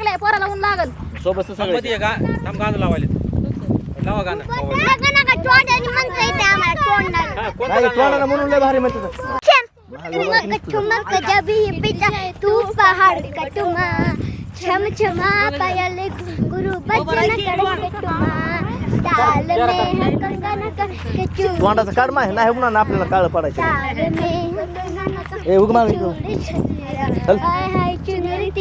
लागलाय पोराला ऊन लागल. सोबत सगळे. मध्ये का? थांब गाणं लावायला. लावा गाणं. हा, कोणतं नाही गाणं तोंडाला लावायचं? म्हणून लय भारी म्हणतात. ठुमक ठुमक जब पिता तू पहाड़ का टुमा छम छमा पायल गुरु बचन कर टुमा ताल में है कंगन कर चू तोंडाचं काढ माहिती नाही पुन्हा आपल्याला काळ पडायचं. ताल में है कंगन ए उग हाय हाय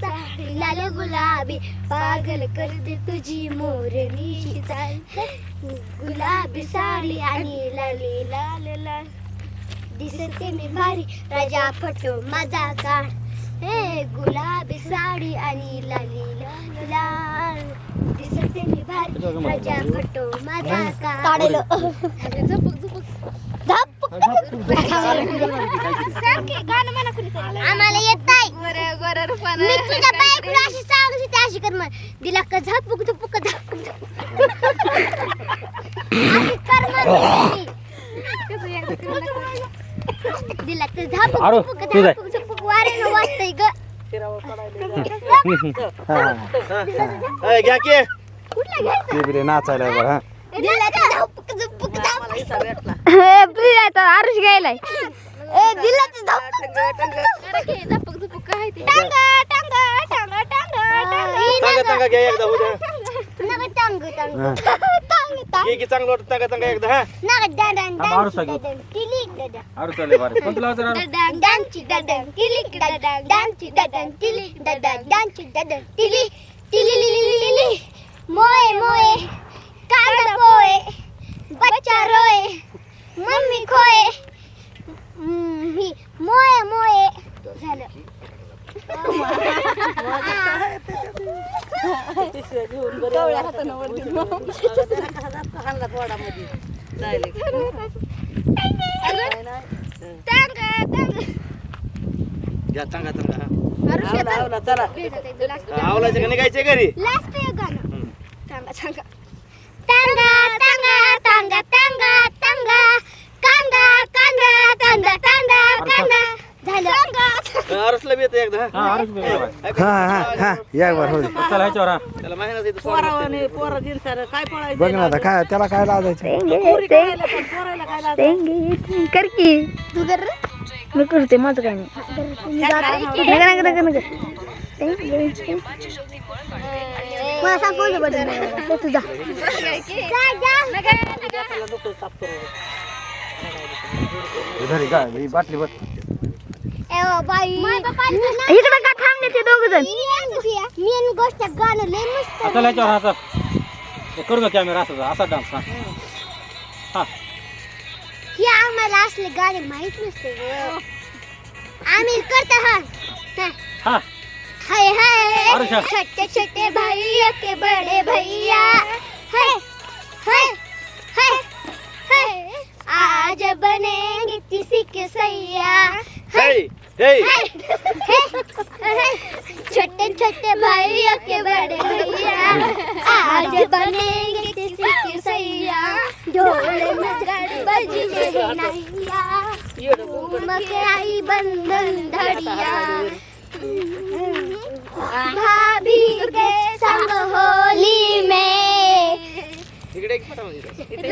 साडी लाल गुलाबी पागल कर दे तुझी मोरणी चाल. गुलाबी साडी आणि लाली लाल लाल. दिसते मी भारी राजा फटो माझा काढ हे गुलाबी साडी आणि लाली लाल लाल. दिसते मी भारी राजा फटो माझा काढ आम्हाला येत नाही मी तुझ्या बायकोला अशी सांगत होते अशी कर मग दिला का झपक झपक झपक अशी कर मग दिला तर झपक आरो, झपक. तू जाय. झपक झपक वाऱ्यानं वाजतंय ग ए, घ्या की. कुठला घ्यायचं? ते बी रे नाचायला बरं हा दिला तर झपक झपक. झपक आरुष घ्यायलाय ए दिला ते टांगा टांगा टांगा टांगा एकदा हा. टांग टांग घे की चांगलं वाटतं चांगा चांगा एकदा हा नका डडन हा, मारू डान्स सगळं. डडन टिली डडन आरू चालले भारी कोणतं लावायचं रे आरू? डडन डान्सी डडन टिली डडन डान्सी डडन टिली डडन डान्सी डडन टिली टिली लिली लिली लिली मोए मोए कांदा पोए बच्चा रोए मम्मी खोए हम्म, ही मोए मोए झालं टांगा टांगा घ्या चांगा चांगा हा. आवलायचं का निघायचं घरी टांगा टांगा टांगा कांदा कांदा कांदा कांदा कांदा झालं अरसला बी येतं एकदा. हा आरूच बी बघा भारी. हा हा हा या एक बार हो दे. चला ह्याच्यावर हा त्याला पोरं काय पळायचं बघ ना आता काय त्याला काय लाजायचं? पोरी करायला पण पोरायला काय लाजायचं? कर की. तू कर मी करते माझं काय नाही. नका नका नका नका मला सांग कोणतं बटन तुझा घरी का? ही बाटली बघ. इकडं का थांबले ते दोघ जण? मेन गोष्ट गाणं लय मस्त चला ह्याच्यावर हा चल करू का कॅमेरा असा असा डान्स हा? हा. हे आम्हाला असले गाणे माहीत नसते. आम्ही करतो हा. हा. हा. हाय हाय. छोटे छोटे भैया के बड़े भैया. हाय हाय हाय हाय. आज हे छोटे छोटे भैया के बड़े भैया आज बनेंगे किसी के सैया। ढोल नज़र बजी है नैया घूम के आई बंधन धड़िया। भाभी के संग होली में.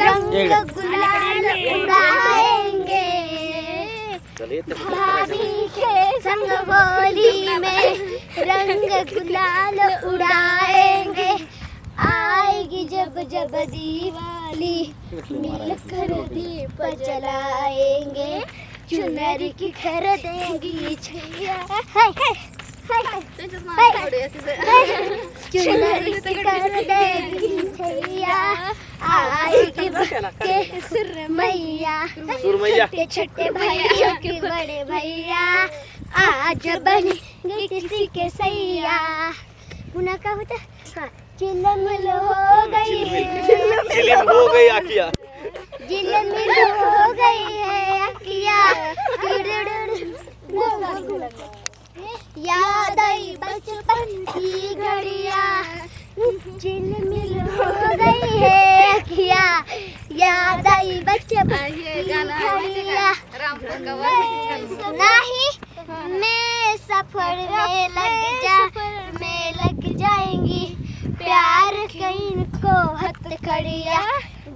रंग गुलाल उड़ाएँगे। भाभी के संग होली में रंग गुलाल उड़ाएँगे। आएगी जब जब दिवाली मिलकर दीप जलाएँगे। चुनर की छैया। हाय हाय हाय चुनर की खरीदेंगी छैया आएगी के सुरमैया छोटे छोटे भैया के बड़े भैया आज बनेंगे किसी के सैया। पुन्हा काय होतं हा? चिलमिल हो गई है। हो गई आखिया। चिलमिल हो गई है आई बचपन की घड़िया। चिलमिल हो गई है अखिया। याद आई बचपन की घड़िया। नहीं मैं सफ़र में लग जा में लग जाएँगी। प्यार कहीं को हथकड़िया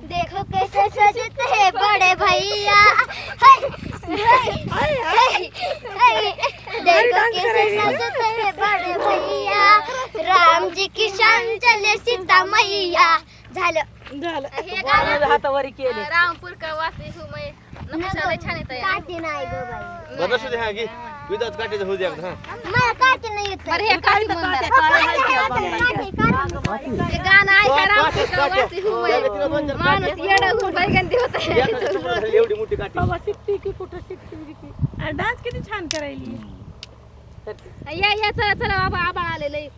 देखो कैसे सजते हैं बड़े भैया। हाय, हाय, हाय, हाय। देखो कैसे सजते हैं बड़े भैया राम जी की शान चले सीता मैया. झालं. झालं. हातावरी केले. रामपूर का वासी हूँ मैं. नकाशाला छान येत काटे नाही गो बाई. बरं असू दे हा घे. विदाउट काटेचं होऊ द्या हा. मला काटे नाही येत. हे म्हणतात गाणं ऐका रामपूर का वासी हूँ मैं. माणूस येडं होऊन बैगंदी होत एवढी मोठी काठी. बाबा शिकते की कुठं शिकते की? डान्स किती छान करायली. या या चला चला बाबा आबाळ आलेलं आहे.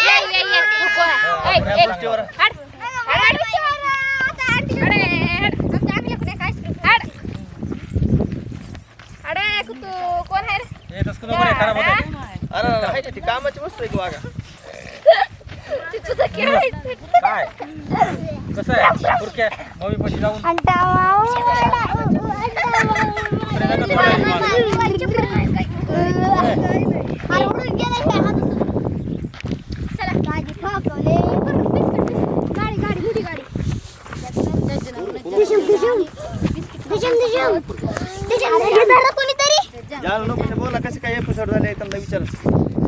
ये, ये, ये. नको. ऐ, ऐ. गोष्टीवर हाड. हाड. हाड, हाड. हाड. अरे कुतू कोण आहे रे? हे तसं नको रे, खराब होते अरे अरे, आहे ती कामाची वस्तू आहे की वागा ते तुझं खेळायचं काय कसं आहे पुरक्या मम्मी पशी जाऊन कोणीतरी जाल नको ते बोला कसे काय एपिसोड झाले त्यांना विचार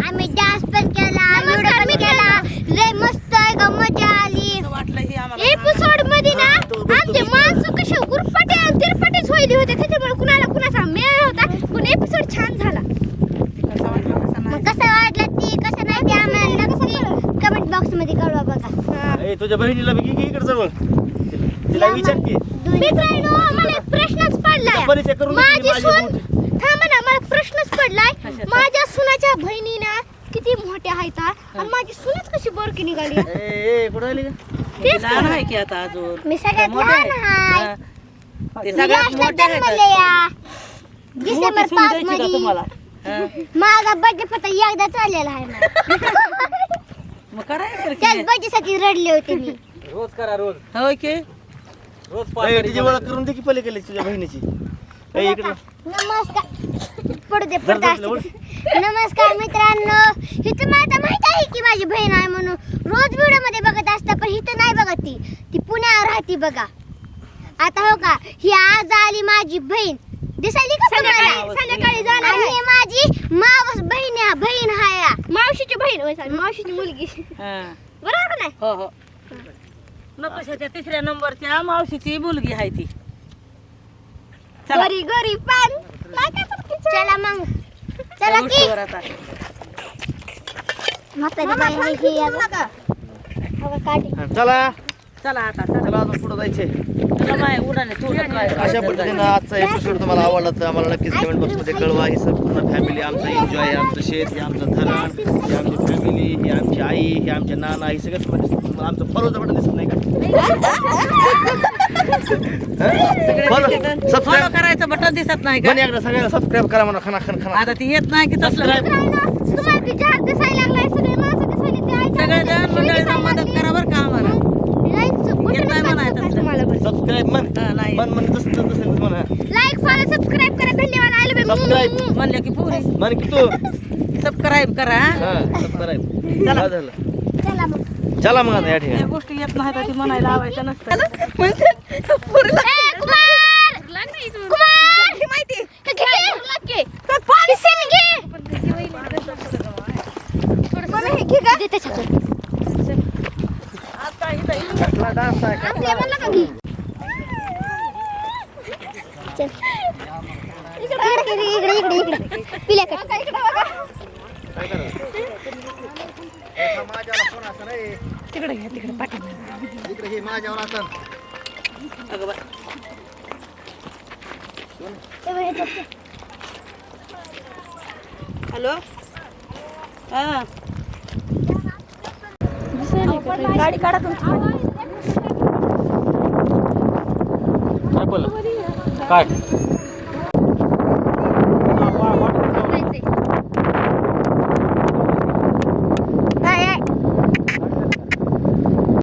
आम्ही डान्स पण केला व्हिडिओ पण केला. लय मस्त आहे ग मजा आली. वाटलं हे आम्हाला एपिसोडमध्ये ना आमचे माणसं कसे गुरफटे आणि तिरपटेच होईल होते त्याच्यामुळे कुणाला कुणाचा मेळ होता पण एपिसोड छान झाला कसं वाटलं कसं नाही मग कसं वाटलं ती कसं नाही ते आम्हाला नक्की कमेंट बॉक्समध्ये कळवा बघा ए तुझ्या बहिणीला बी की इकडे जवळ तिला विचार की. मित्रांनो मला एक प्रश्नच पडलाय. परिचय करून दे की माझी माझी सून बहीण. थांबा ना मला प्रश्नच पडलाय. माझ्या सुनाच्या बहिणीना किती मोठ्या आहेत हा? आणि माझी सुनच कशी बरकी निघाली? ए ए कुठं आली का तेच लहान आहे की आता अजून? मी सगळ्यात मोठे लहान आहे. आहे हा. ते मी सगळ्यात लास्टला मोठे आहेत. जन्मले या. डिसेंबर मोठी सून पाच द्यायची का मध्ये. तुम्हाला? हा. माझा बर्थडे फक्त एकदा चाललेला आहे ना. मग करायचं त्याच की बर्थडे साठी रडले होते मी. रोज करा रोज. होय की? रोज पाच ए, तारीख तिची ओळख करून दे की पलीकडे तुझ्या बहिणीची. ए इकडं नमस्कार. पडू दे जरा पडदा जरा असते. नमस्कार मित्रांनो. हिचं मला आता माहीत आहे की माझी बहीण आहे म्हणून. रोज व्हिडिओमध्ये बघत असता पण हिथं नाही बघत ती. ती पुण्यावर राहते बघा. आता हो का ही आज आली माझी बहीण. दिसायली का तुम्हाला? संध्याकाळी जाणार आणि ही माझी मावस बहीण आहे बहीण हाय. मावशीची बहीण होय, sorry, मावशीची मुलगी. हा. बरोबर का नाही? हो हो. नकोशाच्या तिसऱ्या नंबरच्या मावशीची मुलगी आहे ती. चला. गरी गरी पान चला मग. चला की. गोष्टीवर आता. म्हातारी बाई आहे ही आता. हो का, काढी. हा, चला. चला. आता चला. चला अजून पुढे तू अशा पद्धतीनं आजचा एपिसोड तुम्हाला आवडला तर आम्हाला नक्कीच कमेंट बॉक्समध्ये कळवा. ही संपूर्ण फॅमिली आमचा एन्जॉय आहे आमचं शेत हे आमचं धरण ही आमची फॅमिली ही आमची आई ही आमचे नाना ही सगळं तुम्हाला दिसतं. तुम्हाला आमचं फॉलोचं बटन दिसत नाही का? फॉलो करायचं बटन दिसत नाही का? एकदा सगळ्याला सबस्क्राईब करा म्हणा खाना खाना खाना आता ती येत नाही की तसलं सबस्क्राईब तुम्हाला बी झाड दिसायला लागलाय सगळे माणसं दिसायले ते आहे. सगळे जण मंडळीला मदत करा बरं का आम्हाला Like, बटन येत नाही म्हणायचं दाखवा असलं. तुम्हाला बरं. सबस्क्राईब म्हण नाही. म्हण म्हण तसं तसं तसं म्हणा? लाईक फॉलो सबस्क्राईब करा. धन्यवाद. बाई. सबस्क्राईब म्हणलं की पुरी. म्हण की तू. सबस्क्राईब करा. हा सबस्क्राईब चला. झालं. चला मग. चला मग आता या ठिकाणी. गोष्टी येत नाही तर ती म्हणायला लावायचं नसतं ए, कुमार! कुमार! घे. घे. हे घे. का? दे त्याच्याकडे. डान्स आहे आपल्या म्हणलं का घे? चल. इकडे इकडे इकडे. पिल्याकडे तिकडे घ्या तिकडे पाठी इकडे हे माझ्यावर असं अगं बा हॅलो? हा. गाडी काढा तुमची काय बोल काय?